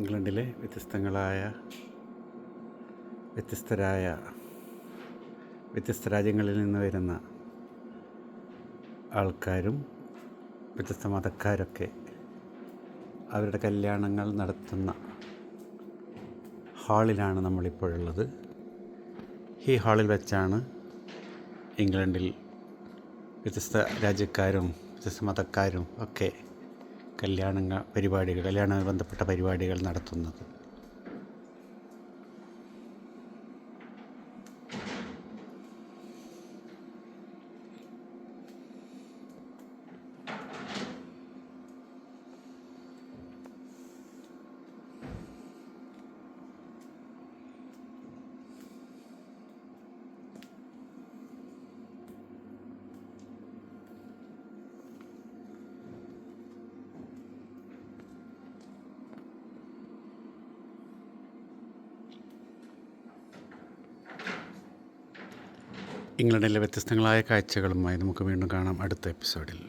ഇംഗ്ലണ്ടിലെ വ്യത്യസ്തങ്ങളായ വ്യത്യസ്തരായ വ്യത്യസ്ത രാജ്യങ്ങളിൽ നിന്ന് വരുന്ന ആൾക്കാരും വ്യത്യസ്ത മതക്കാരൊക്കെ അവരുടെ കല്യാണങ്ങൾ നടത്തുന്ന ഹാളിലാണ് നമ്മളിപ്പോഴുള്ളത്. ഈ ഹാളിൽ വെച്ചാണ് ഇംഗ്ലണ്ടിൽ വ്യത്യസ്ത രാജ്യക്കാരും വ്യത്യസ്ത മതക്കാരും ഒക്കെ കല്യാണങ്ങൾ പരിപാടികൾ കല്യാണവുമായി ബന്ധപ്പെട്ട പരിപാടികൾ നടത്തുന്നത്. ഇംഗ്ലണ്ടിലെ വ്യത്യസ്തങ്ങളായ കാഴ്ചകളുമായി നമുക്ക് വീണ്ടും കാണാം അടുത്ത എപ്പിസോഡിൽ.